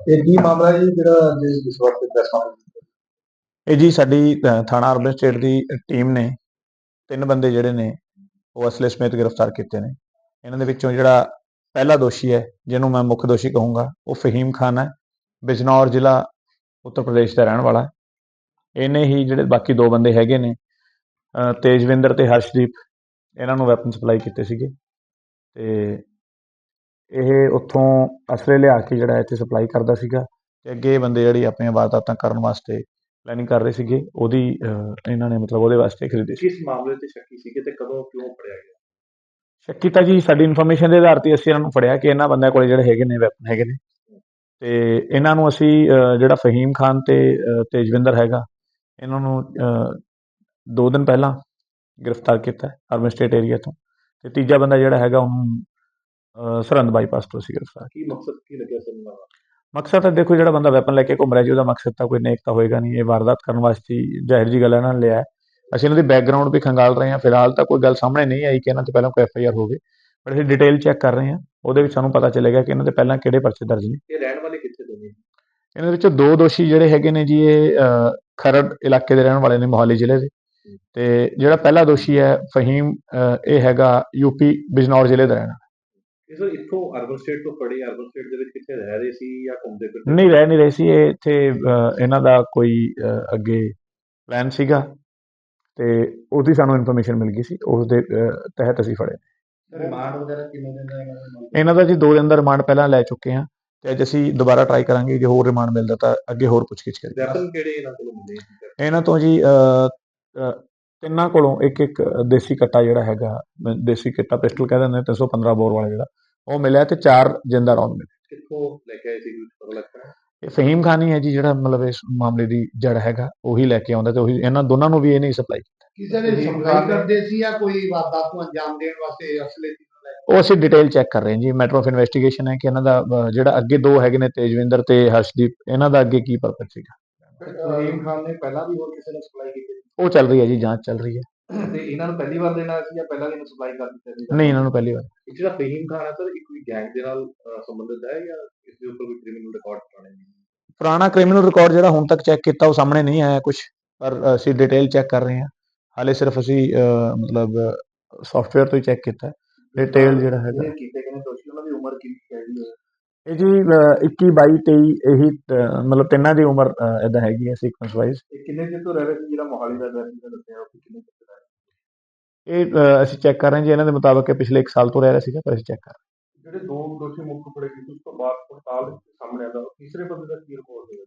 ਇਹ ਕੀ ਮਾਮਲਾ ਜੀ? ਜਿਹੜਾ ਅੱਜ ਇਸ ਵਕਤ ਪ੍ਰੈਸ ਕਾਨਫਰੰਸ ਇਹ ਜੀ ਸਾਡੀ ਅ, ਥਾਣਾ ਅਰਬਨ ਸਟੇਟ ਦੀ ਟੀਮ ਨੇ ਤਿੰਨ ਬੰਦੇ ਜਿਹੜੇ ਨੇ ਉਹ ਅਸਲੇ ਸਮੇਤ ਗ੍ਰਿਫਤਾਰ ਕੀਤੇ ਨੇ। ਇਹਨਾਂ ਦੇ ਵਿੱਚੋਂ ਜਿਹੜਾ ਪਹਿਲਾ ਦੋਸ਼ੀ ਹੈ ਜਿਹਨੂੰ ਮੈਂ ਮੁੱਖ ਦੋਸ਼ੀ ਕਹੂੰਗਾ ਉਹ ਫਹੀਮ ਖਾਨ ਹੈ। ਬਿਜਨੌਰ ਜ਼ਿਲ੍ਹਾ ਉੱਤਰ ਪ੍ਰਦੇਸ਼ ਦਾ ਰਹਿਣ ਵਾਲਾ ਹੈ। ਇਹਨੇ ਹੀ ਜਿਹੜੇ ਬਾਕੀ ਦੋ ਬੰਦੇ ਹੈਗੇ ਨੇ ਅ, ਤੇਜਵਿੰਦਰ ਤੇ ਹਰਸ਼ਦੀਪ ਇਹਨਾਂ ਨੂੰ ਵੈਪਨ ਸਪਲਾਈ ਕੀਤੇ ਸੀਗੇ। ਤੇ ਇਹ ਉੱਥੋਂ ਅਸਲੇ ਲਿਆ ਕੇ ਜਿਹੜਾ ਇੱਥੇ ਸਪਲਾਈ ਕਰਦਾ ਸੀਗਾ ਤੇ ਅੱਗੇ ਇਹ ਬੰਦੇ ਜਿਹੜੀ ਆਪਣੀਆਂ ਵਾਰਦਾਤਾਂ ਕਰਨ ਵਾਸਤੇ ਪਲੈਨਿੰਗ ਕਰ ਰਹੇ ਸੀਗੇ ਉਹਦੀ ਇਹਨਾਂ ਨੇ ਮਤਲਬ ਉਹਦੇ ਵਾਸਤੇ ਖਰੀਦੀ ਸੀ। ਕਿਸ ਮਾਮਲੇ ਤੇ ਸ਼ੱਕੀ ਸੀਗੇ ਤੇ ਕਦੋਂ ਕਿਉਂ ਫੜਿਆ ਗਿਆ? ਸ਼ੱਕੀ ਤਾਂ ਜੀ ਸਾਡੀ ਇਨਫੋਰਮੇਸ਼ਨ ਦੇ ਆਧਾਰ ਤੇ ਅਸੀਂ ਇਹਨਾਂ ਨੂੰ ਫੜਿਆ ਕਿ ਇਹਨਾਂ ਬੰਦਿਆਂ ਕੋਲੇ ਜਿਹੜੇ ਹੈਗੇ ਨੇ ਵੈਪਨ ਹੈਗੇ ਨੇ। ਤੇ ਇਹਨਾਂ ਨੂੰ ਅਸੀਂ ਜਿਹੜਾ ਫਹੀਮ ਖਾਨ ਤੇ ਤੇਜਵਿੰਦਰ ਹੈਗਾ ਇਹਨਾਂ ਨੂੰ ਦੋ ਦਿਨ ਪਹਿਲਾਂ ਗ੍ਰਿਫਤਾਰ ਕੀਤਾ ਹੈ ਅਰਬਨ ਸਟੇਟ ਏਰੀਆ ਤੋਂ। ਤੇ ਤੀਜਾ ਬੰਦਾ ਜਿਹੜਾ ਹੈਗਾ ਉਹਨੂੰ ਸਰਹੰਦ ਬਾਈਪਾਸ ਤੋਂ ਅਸੀਂ ਗ੍ਰਿਫਤਾਰ ਕੀ ਮਕਸਦ ਕੀ ਲੱਗਿਆ ਨਾਲ? ਮਕਸਦ ਤਾਂ ਦੇਖੋ ਜਿਹੜਾ ਬੰਦਾ ਵੈਪਨ ਲੈ ਕੇ ਘੁੰਮ ਰਿਹਾ ਜੀ ਉਹਦਾ ਮਕਸਦ ਤਾਂ ਕੋਈ ਨੇਕ ਤਾਂ ਹੋਏਗਾ ਨਹੀਂ। ਇਹ ਵਾਰਦਾਤ ਕਰਨ ਵਾਸਤੇ ਜ਼ਾਹਿਰ ਜੀ ਗੱਲ ਇਹਨਾਂ ਨੇ ਲਿਆ। ਅਸੀਂ ਇਹਨਾਂ ਦੀ ਬੈਕਗ੍ਰਾਉਂਡ ਵੀ ਖੰਗਾਲ ਰਹੇ ਹਾਂ। ਫਿਲਹਾਲ ਤਾਂ ਕੋਈ ਗੱਲ ਸਾਹਮਣੇ ਨਹੀਂ ਆਈ ਕਿ ਇਹਨਾਂ ਤੇ ਪਹਿਲਾਂ ਕੋਈ ਐਫ ਆਈ ਆਰ ਹੋਵੇ। ਪਰ ਅਸੀਂ ਡਿਟੇਲ ਚੈੱਕ ਕਰ ਰਹੇ ਹਾਂ। ਉਹਦੇ ਵਿੱਚ ਸਾਨੂੰ ਪਤਾ ਚੱਲੇਗਾ ਕਿ ਇਹਨਾਂ ਦੇ ਪਹਿਲਾਂ ਕਿਹੜੇ ਪਰਚੇ ਦਰਜ ਨੇ। ਇਹ ਰਹਿਣ ਵਾਲੇ ਕਿੱਥੇ ਦੇ ਨੇ? ਇਹਨਾਂ ਵਿੱਚੋਂ ਦੋ ਦੋਸ਼ੀ ਜਿਹੜੇ ਹੈਗੇ ਨੇ ਜੀ ਇਹ ਖਰੜ ਇਲਾਕੇ ਦੇ ਰਹਿਣ ਵਾਲੇ ਨੇ ਮੋਹਾਲੀ ਜ਼ਿਲ੍ਹੇ ਦੇ। ਤੇ ਜਿਹੜਾ ਪਹਿਲਾ ਦੋਸ਼ੀ ਹੈ ਫਹੀਮ ਇਹ ਹੈਗਾ ਯੂਪੀ ਬਿਜਨੌਰ ਜ਼ਿਲ੍ਹੇ ਦਾ ਰਹਿਣ। ਇਹ ਸਰ ਇੱਥੋਂ ਅਰਬਨ ਸਟੇਟ ਤੋਂ ਫੜੇ ਅਰਬਨ ਸਟੇਟ ਦੇ ਵਿੱਚ ਕਿੱਥੇ ਰਹਿ ਰਹੇ ਸੀ ਜਾਂ ਘੁੰਮਦੇ ਫਿਰਦੇ ਨਹੀਂ ਰਹਿ ਨਹੀਂ ਰਹੇ ਸੀ। ਇਹ ਇੱਥੇ ਇਹਨਾਂ ਦਾ ਕੋਈ ਅੱਗੇ ਪਲਾਨ ਸੀਗਾ ਤੇ ਉਹਦੀ ਸਾਨੂੰ ਇਨਫੋਰਮੇਸ਼ਨ ਮਿਲ ਗਈ ਸੀ। ਉਸ ਦੇ ਤਹਿਤ ਅਸੀਂ ਫੜੇ। ਰਿਮਾਂਡ ਵਗੈਰਾ ਕਿੰਨੇ ਦਿਨ ਦਾ ਇਹਨਾਂ ਦਾ ਜੀ ਦੋ ਦਿਨ ਦਾ ਰਿਮਾਂਡ ਪਹਿਲਾਂ ਲੈ ਚੁੱਕੇ ਹਾਂ ਤੇ ਅੱਜ ਅਸੀਂ ਦੁਬਾਰਾ ਟਰਾਈ ਕਰਾਂਗੇ ਜੇ ਹੋਰ ਰਿਮਾਂਡ ਮਿਲਦਾ ਤਾਂ ਅੱਗੇ ਹੋਰ ਪੁੱਛਗਿੱਛ ਕਰੀਏ। ਵੈਪਨ ਕਿਹੜੇ ਇਹਨਾਂ ਕੋਲੋਂ ਮਿਲੇ ਸੀ? ਇਹਨਾਂ ਤੋਂ ਜੀ ਤਿੰਨਾਂ ਕੋਲੋਂ ਇੱਕ ਇੱਕ ਦੇਸੀ ਕੱਟਾ ਜਿਹੜਾ ਹੈਗਾ ਦੇਸੀ ਕੱਟਾ ਪਿਸਟਲ ਕਹਿੰਦੇ ਨੇ 315 ਬੋਰ ਵਾਲਾ ਜਿਹੜਾ। ਉਹ ਮਿਲਿਆ ਤੇ ਚਾਰ ਜਿੰਦਾ ਰੌਂਦ ਮਿਲੇ। ਕਿੱਥੋਂ ਲੈ ਕੇ ਆਏ ਸੀ ਕੁਝ ਪਤਾ ਲੱਗਦਾ ਹੈ? ਇਹ ਫਹੀਮ ਖਾਨ ਹੀ ਜੀ ਜਿਹੜਾ ਮਤਲਬ ਇਸ ਮਾਮਲੇ ਦੀ ਜੜ ਹੈਗਾ ਉਹੀ ਲੈ ਕੇ ਆਉਂਦਾ ਤੇ ਉਹੀ ਇਹਨਾਂ ਦੋਨਾਂ ਨੂੰ ਵੀ ਇਹ ਨਹੀਂ ਸਪਲਾਈ ਕਿਸੇ ਨੇ ਸਪਲਾਈ ਕਰਦੇ ਸੀ ਜਾਂ ਕੋਈ ਵਾਰਦਾਤ ਨੂੰ ਅੰਜਾਮ ਦੇਣ ਵਾਸਤੇ ਅਸਲੇ ਦੀ ਉਹ ਅਸੀਂ ਡਿਟੇਲ ਚੈੱਕ ਕਰ ਰਹੇ ਹਾਂ ਜੀ ਮੈਟਰ ਆਫ ਇਨਵੈਸਟੀਗੇਸ਼ਨ ਹੈ ਕਿ ਇਹਨਾਂ ਦਾ ਜਿਹੜਾ ਅੱਗੇ ਦੋ ਹੈਗੇ ਨੇ ਤੇਜਵਿੰਦਰ ਤੇ ਹਰਸ਼ਦੀਪ ਇਹਨਾਂ ਦਾ ਅੱਗੇ ਕੀ ਪਰਪਸ ਸੀਗਾ? ਰਹੀਮ ਖਾਨ ਨੇ ਪਹਿਲਾਂ ਵੀ ਹੋਰ ਕਿਸੇ ਨੂੰ ਸਪਲਾਈ ਕੀਤੀ ਉਹ ਚੱਲ ਰਹੀ ਹੈ ਜੀ ਜਾਂਚ ਚੱਲ ਰਹੀ ਹੈ। ਤੇ ਇਹਨਾਂ ਨੂੰ ਪਹਿਲੀ ਵਾਰ ਦੇਣਾ ਸੀ ਜਾਂ ਪਹਿਲਾਂ ਵੀ ਇਹਨੂੰ ਸਪਲਾਈ ਕਰ ਦਿੱਤਾ ਸੀ। ਨਹੀਂ ਇਹਨਾਂ ਨੂੰ ਪਹਿਲੀ ਵਾਰ। ਇਹ ਜਿਹੜਾ ਫਹੀਮ ਖਾਨ ਹੈ ਸਰ ਇਹ ਕੋਈ ਗੈਂਗ ਦੇ ਨਾਲ ਅਹ, ਸੰਬੰਧਿਤ ਹੈ ਜਾਂ ਇਸ ਦੇ ਉੱਪਰ ਕੋਈ ਕ੍ਰਿਮੀਨਲ ਰਿਕਾਰਡ ਪੁਰਾਣੇ ਨੇ? ਪੁਰਾਣਾ ਕ੍ਰਿਮੀਨਲ ਰਿਕਾਰਡ ਜਿਹੜਾ ਹੁਣ ਤੱਕ ਚੈੱਕ ਕੀਤਾ ਉਹ ਸਾਹਮਣੇ ਨਹੀਂ ਆਇਆ ਕੁਝ ਪਰ ਅਸੀਂ ਡਿਟੇਲ ਚੈੱਕ ਕਰ ਰਹੇ ਹਾਂ। ਹਾਲੇ ਸਿਰਫ ਅਸੀਂ ਅਹ, ਮਤਲਬ ਸੌਫਟਵੇਅਰ ਤੋਂ ਹੀ ਚੈੱਕ ਕੀਤਾ। ਡਿਟੇਲ ਜਿਹੜਾ ਹੈਗਾ। ਜਿਹੜੇ ਕੀਤੇ ਗਏ ਨੇ ਦੋਸ਼ੀ ਉਹਨਾਂ ਦੀ ਉਮਰ ਕਿੰਨੀ ਚਾਹੀਦੀ ਹੈ? ਇਹ ਜੀ ਅਹ, 21 22 23 ਇਹੀ ਅਹ, ਮਤਲਬ ਤਿੰਨਾਂ ਦੀ ਉਮਰ ਇਦਾਂ ਹੈਗੀ ਹੈ ਸੀਕੁਐਂਸ ਵਾਈਜ਼ ਇਹ ਕਿੰਨੇ ਦਿਨ ਤੋਂ ਰਹਿ ਰਹੇ ਸੀ ਜਿਹੜਾ ਮੋਹਾਲੀ ਦਾ ਐਡਰੈਸ ਦਾ ਦੱਸਿਆ? ਇਹ ਅਸੀਂ ਚੈੱਕ ਕਰ ਰਹੇ ਹਾਂ ਜੀ ਇਹਨਾਂ ਦੇ ਮੁਤਾਬਕ ਇਹ ਪਿਛਲੇ 1 ਸਾਲ ਤੋਂ ਰਹਿ ਰਿਹਾ ਸੀਗਾ ਪਰ ਅਸੀਂ ਚੈੱਕ ਕਰ ਰਹੇ ਹਾਂ। ਜਿਹੜੇ ਦੋ ਦੋਸ਼ੀ ਮੁੱਖ ਫੜੇ ਗਏ ਉਸ ਤੋਂ ਬਾਅਦ ਪੜਤਾਲ ਸਾਹਮਣੇ ਆਉਂਦਾ ਤੀਸਰੇ ਬੰਦੇ ਦਾ ਕੀ ਰਿਪੋਰਟ ਹੋਇਆ?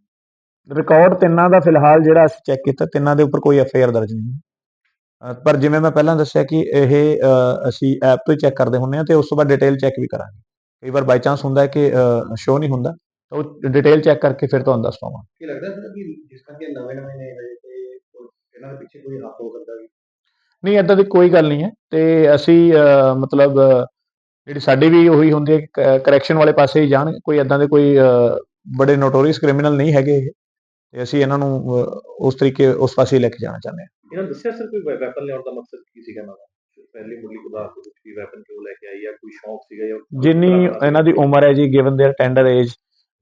ਰਿਕਾਰਡ ਤਿੰਨਾਂ ਦਾ ਫਿਲਹਾਲ ਜਿਹੜਾ ਅਸੀਂ ਚੈੱਕ ਕੀਤਾ ਤਿੰਨਾਂ ਦੇ ਉੱਪਰ ਕੋਈ ਐਫ ਆਈ ਆਰ ਦਰਜ ਨਹੀਂ ਪਰ ਜਿਵੇਂ ਮੈਂ ਪਹਿਲਾਂ ਦੱਸਿਆ ਕਿ ਇਹ ਅਸੀਂ ਐਪ ਤੋਂ ਚੈੱਕ ਕਰਦੇ ਹੁੰਦੇ ਹਾਂ ਤੇ ਉਸ ਤੋਂ ਬਾਅਦ ਡਿਟੇਲ ਚੈੱਕ ਵੀ ਕਰਾਂਗੇ। ਕਈ ਵਾਰ ਬਾਈ ਚਾਂਸ ਹੁੰਦਾ ਹੈ ਕਿ ਸ਼ੋ ਨਹੀਂ ਹੁੰਦਾ ਤਾਂ ਉਹ ਡਿਟੇਲ ਚੈੱਕ ਕਰਕੇ ਫਿਰ ਤੁਹਾਨੂੰ ਦੱਸ ਪਾਵਾਂ ਕੀ ਲੱਗਦਾ ਸਰ ਕਿ ਜਿਸ ਕਰਕੇ ਨਵੇਂ ਨਵੇਂ ਨੇ ਹਜੇ ਤੇ ਕੋਈ- ਇਹਨਾਂ ਦੇ ਪਿੱਛੇ ਕੋਈ ਹੱਥ ਹੋ ਸਕਦਾ ਵੀ? ਨਹੀਂ ਇਦਾਂ ਦੀ ਕੋਈ ਗੱਲ ਨਹੀਂ ਹੈ ਤੇ ਅਸੀਂ ਅਹ, ਮਤਲਬ ਅਹ, ਜਿਹੜੀ ਸਾਡੀ ਵੀ ਉਹੀ ਹੁੰਦੀ ਹੈ ਕਿ ਕਰੈਕਸ਼ਨ ਵਾਲੇ ਪਾਸੇ ਹੀ ਜਾਣ ਕੋਈ ਇਦਾਂ ਦੇ ਕੋਈ ਅਹ, ਬੜੇ ਨੋਟੋਰੀਅਸ ਕ੍ਰਿਮੀਨਲ ਨਹੀਂ ਹੈਗੇ ਇਹ ਤੇ ਅਸੀਂ ਇਹਨਾਂ ਨੂੰ ਅਹ, ਉਸ ਤਰੀਕੇ ਉਸ ਪਾਸੇ ਹੀ ਲੈ ਕੇ ਜਾਣਾ ਚਾਹੁੰਦੇ ਹਾਂ ਇਹਨਾਂ ਨੇ ਦੱਸਿਆ ਸਰ ਕੋਈ ਵੈਪਨ ਲਿਆਉਣ ਦਾ ਮਕਸਦ ਕੀ ਸੀਗਾ ਇਹਨਾਂ ਦਾ ਪਹਿਲੀ ਮੁੱਢਲੀ ਪਦਾਰਥ ਵਿੱਚ ਕੀ ਵੈਪਨ ਕਿਉਂ ਲੈ ਕੇ ਆਈ ਜਾਂ ਕੋਈ ਸ਼ੌਕ ਸੀਗਾ ਜਾਂ ਜਿੰਨੀ ਇਹਨਾਂ ਦੀ ਉਮਰ ਹੈ ਜੀ ਗਿਵਨ देयर ਟੈਂਡਰ ਏਜ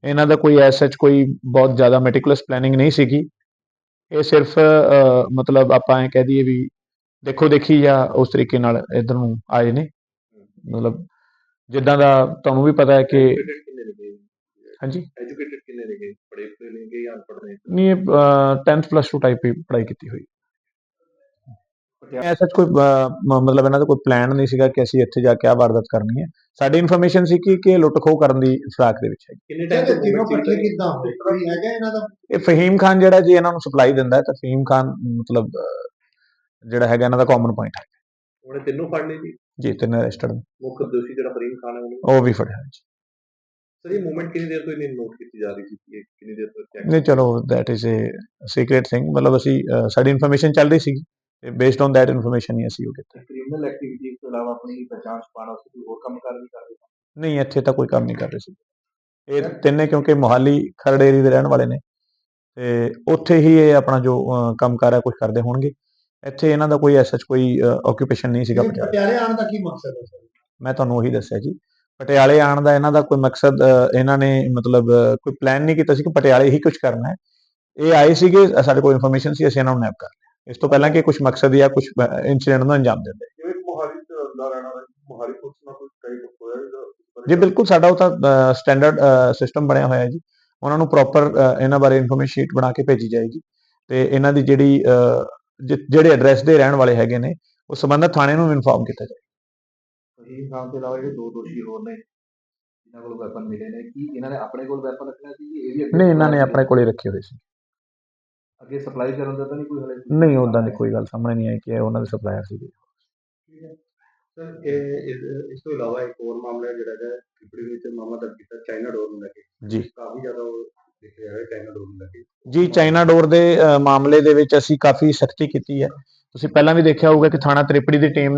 ਇਹਨਾਂ ਦਾ ਕੋਈ ਐਸ ਸੱਚ ਕੋਈ ਬਹੁਤ ਜ਼ਿਆਦਾ ਮੈਟੀਕੂਲਸ ਪਲੈਨਿੰਗ ਨਹੀਂ ਸੀਗੀ ਇਹ ਸਿਰਫ ਅਹ, ਮਤਲਬ ਆਪਾਂ ਐ ਕਹਿ ਦਈਏ ਵੀ ਦੇਖੋ ਦੇਖੀ ਜਾਂ ਉਸ ਤਰੀਕੇ ਨਾਲ ਇਧਰ ਨੂੰ ਆਏ ਨੇ। ਮਤਲਬ ਜਿੱਦਾਂ ਦਾ ਤੁਹਾਨੂੰ ਵੀ ਪਤਾ ਹੈ ਕਿ ਹਾਂਜੀ? ਐਜੂਕੇਟਡ ਕਿੰਨੇ ਨੇ ਪੜੇ ਪੜੇ ਨੇ ਜਾਂ ਅਨਪੜ੍ਹ ਨੇ ਨਹੀਂ ਇਹ 10th ਪਲੱਸ 2 ਟਾਈਪ ਹੀ ਪੜ੍ਹਾਈ ਕੀਤੀ ਹੋਈ। ਐਸਾ ਕੋਈ ਮਤਲਬ ਇਹਨਾਂ ਦਾ ਕੋਈ ਪਲਾਨ ਨਹੀਂ ਸੀਗਾ ਕਿ ਅਸੀਂ ਇੱਥੇ ਜਾ ਕੇ ਆ ਵਾਰਦਾਤ ਕਰਨੀ ਹੈ। ਸਾਡੀ ਇਨਫੋਰਮੇਸ਼ਨ ਸੀ ਕਿ ਕਿ ਇਹ ਲੁੱਟ ਖੋਹ ਕਰਨ ਦੀ ਫਿਰਾਕ ਦੇ ਵਿੱਚ ਹੈ ਕਿੰਨੇ ਤੇ ਟਾਈਮ ਤਿੰਨੋਂ ਇਕੱਠੇ ਕਿੱਦਾਂ ਹੋਏ? ਕੋਈ ਹੈਗਾ ਇਹਨਾਂ ਦਾ? ਇਹ ਫਹੀਮ ਖਾਨ ਜਿਹੜਾ ਜੀ ਇਹਨਾਂ ਨੂੰ ਸਪਲਾਈ ਦਿੰਦਾ ਹੈ ਤਾਂ ਫਹੀਮ ਖਾਨ ਮਤਲਬ ਜਿਹੜਾ ਹੈਗਾ ਇਹਨਾਂ ਦਾ ਕਾਮਨ ਪੁਆਇੰਟ ਹੈ ਉਹਨੇ ਤਿੰਨੋਂ ਫੜ ਲਏ ਜੀ। ਜੀ ਤਿੰਨ ਅਰੈਸਟਡ ਮੁੱਖ ਦੋਸ਼ੀ ਜਿਹੜਾ ਫਰੀਮ ਖਾਨ ਹੈ ਉਹਨੂੰ। ਉਹ ਵੀ ਫੜਿਆ ਜੀ। ਸਰ ਇਹ ਮੂਵਮੈਂਟ ਕਿੰਨੀ ਦੇਰ ਤੋਂ ਇਹਨੇ ਨੋਟ ਕੀਤੀ ਜਾ ਰਹੀ ਸੀ ਕਿ ਕਿੰਨੀ ਦੇਰ ਤੋਂ ਨਹੀਂ ਚਲੋ that is a secret thing ਮਤਲਬ ਅਸੀਂ ਸਾਡੀ ਇਨਫੋਰਮੇਸ਼ਨ ਚੱਲ ਰਹੀ ਸੀਗੀ। ਤੇ ਬੇਸਡ ਔਨ ਦੈਟ ਇਨਫੋਰਮੇਸ਼ਨ ਹੀ ਅਸੀਂ ਉਹ ਕੀਤਾ। ਕ੍ਰਿਮੀਨਲ ਐਕਟੀਵਿਟੀ ਤੋਂ ਇਲਾਵਾ ਆਪਣੀ ਪਛਾਣ ਛੁਪਾਉਣ ਵਾਸਤੇ ਕੋਈ ਹੋਰ ਕੰਮ ਕਰ ਵੀ ਕਰਦੇ ਨਹੀਂ ਇੱਥੇ ਤਾਂ ਕੋਈ ਕੰਮ ਨਹੀਂ ਕਰ ਰਹੇ ਸੀ। ਇਹ ਤਿੰਨੇ ਕਿਉਂਕਿ ਮੋਹਾਲੀ ਖਰੜ ਏਰੀਏ ਦੇ ਰਹਿਣ ਵਾਲੇ ਨੇ। ਤੇ ਉੱਥੇ ਹੀ ਇਹ ਆਪਣਾ ਜੋ ਕੰਮ ਕਰ ਹੈ ਕੁਝ ਕਰਦੇ ਹੋਣਗੇ। ਇੱਥੇ ਇਹਨਾਂ ਦਾ ਕੋਈ ਐਸਾ ਕੋਈ ਆਕੂਪੇਸ਼ਨ ਨਹੀਂ ਸੀਗਾ ਪਟਿਆਲੇ। ਆਉਣ ਦਾ ਕੀ ਮਕਸਦ ਹੈ ਸਰ? ਮੈਂ ਤੁਹਾਨੂੰ ਉਹੀ ਦੱਸਿਆ ਜੀ। ਪਟਿਆਲੇ ਆਉਣ ਦਾ ਇਹਨਾਂ ਦਾ ਕੋਈ ਮਕਸਦ ਇਹਨਾਂ ਨੇ ਮਤਲਬ ਕੋਈ ਪਲਾਨ ਨਹੀਂ ਕੀਤਾ ਸੀ ਕਿ ਪਟਿਆਲੇ ਹੀ ਕੁਝ ਕਰਨਾ ਹੈ। ਇਹ ਆਏ ਸੀਗੇ ਸਾਡੇ ਕੋਲ ਇਨਫੋਰਮੇਸ਼ਨ ਸੀ ਅਸੀਂ ਇਹਨਾਂ ਨੂੰ ਨੈਪ ਕਰ ਲਿਆ। ਇਸ ਤੋਂ ਪਹਿਲਾਂ ਕਿ ਕੁਝ ਮਕਸਦ ਜਾਂ ਕੁਝ ਇਨਸੀਡੈਂਟ ਨੂੰ ਅੰਜਾਮ ਦਿੰਦੇ ਜਿਵੇਂ ਮੋਹਾਲੀ ਚ ਦਾ ਰਹਿਣਾ ਹੈ ਮੋਹਾਲੀ ਪੁਲਿਸ ਨਾਲ ਕੋਈ ਕਈ ਹੋਇਆ ਜੀ ਬਿਲਕੁਲ ਸਾਡਾ ਉਹ ਤਾਂ ਸਟੈਂਡਰਡ ਸਿਸਟਮ ਬਣਿਆ ਹੋਇਆ ਹੈ ਜੀ। ਉਹਨਾਂ ਨੂੰ ਪ੍ਰੋਪਰ ਇਹਨਾਂ ਬਾਰੇ ਇਨਫੋਰਮੇਸ਼ਨ ਸ਼ੀਟ ਬਣਾ ਕੇ ਭੇਜੀ ਜਾਏਗੀ। ਤੇ ਇਹਨਾਂ ਦੀ ਜਿਹੜੀ ਜਿਹੜੇ ਐਡਰੈਸ ਦੇ ਰਹਿਣ ਵਾਲੇ ਹੈਗੇ ਨੇ ਉਹ ਸੰਬੰਧਿਤ ਥਾਣੇ ਨੂੰ ਇਨਫਾਰਮ ਕੀਤਾ ਜਾਏ। ਇਹ ਖਾਨ ਤੋਂ ਇਲਾਵਾ ਜਿਹੜੇ ਦੋ ਦੋਸ਼ੀ ਹੋਰ ਨੇ ਇਹਨਾਂ ਕੋਲ ਵੈਪਨ ਮਿਲੇ ਨੇ ਕੀ ਇਹਨਾਂ ਨੇ ਆਪਣੇ ਕੋਲ ਵੈਪਨ ਰੱਖਣਾ ਸੀ ਕਿ ਇਹ ਵੀ ਨਹੀਂ ਇਹਨਾਂ ਨੇ ਆਪਣੇ ਕੋਲੇ ਰੱਖੇ ਹੋਏ ਸੀ। ਅੱਗੇ ਸਪਲਾਈ ਕਰਨ ਦਾ ਤਾਂ ਨਹੀਂ ਕੋਈ ਹਲੇ ਨਹੀਂ ਉਦਾਂ ਦੀ ਕੋਈ ਗੱਲ ਸਾਹਮਣੇ ਨਹੀਂ ਆਈ ਕਿ ਉਹਨਾਂ ਦੇ ਸਪਲਾਇਰ ਸੀਗੇ ਸਰ ਇਹ ਇਸ- ਤੋਂ ਇਲਾਵਾ ਇੱਕ ਹੋਰ ਮਾਮਲਾ ਜਿਹੜਾ ਹੈ ਟਿੱਪੜੀ ਵਿੱਚ ਮਾਮਲਾ ਦਰਜ ਕੀਤਾ ਚਾਈਨਾ ਡੋਰ ਨੂੰ ਲੈ ਕੇ। ਜੀ। ਕਾਫੀ ਜ਼ਿਆਦਾ ਜੀ ਚਾਈਨਾ ਡੋਰ ਦੇ ਅ, ਮਾਮਲੇ ਦੇ ਵਿੱਚ ਅਸੀਂ ਕਾਫੀ ਸਖਤੀ ਕੀਤੀ ਹੈ। ਤੁਸੀਂ ਪਹਿਲਾਂ ਵੀ ਦੇਖਿਆ ਹੋਊਗਾ ਕਿ ਥਾਣਾ ਤ੍ਰਿਪੜੀ ਦੀ ਟੀਮ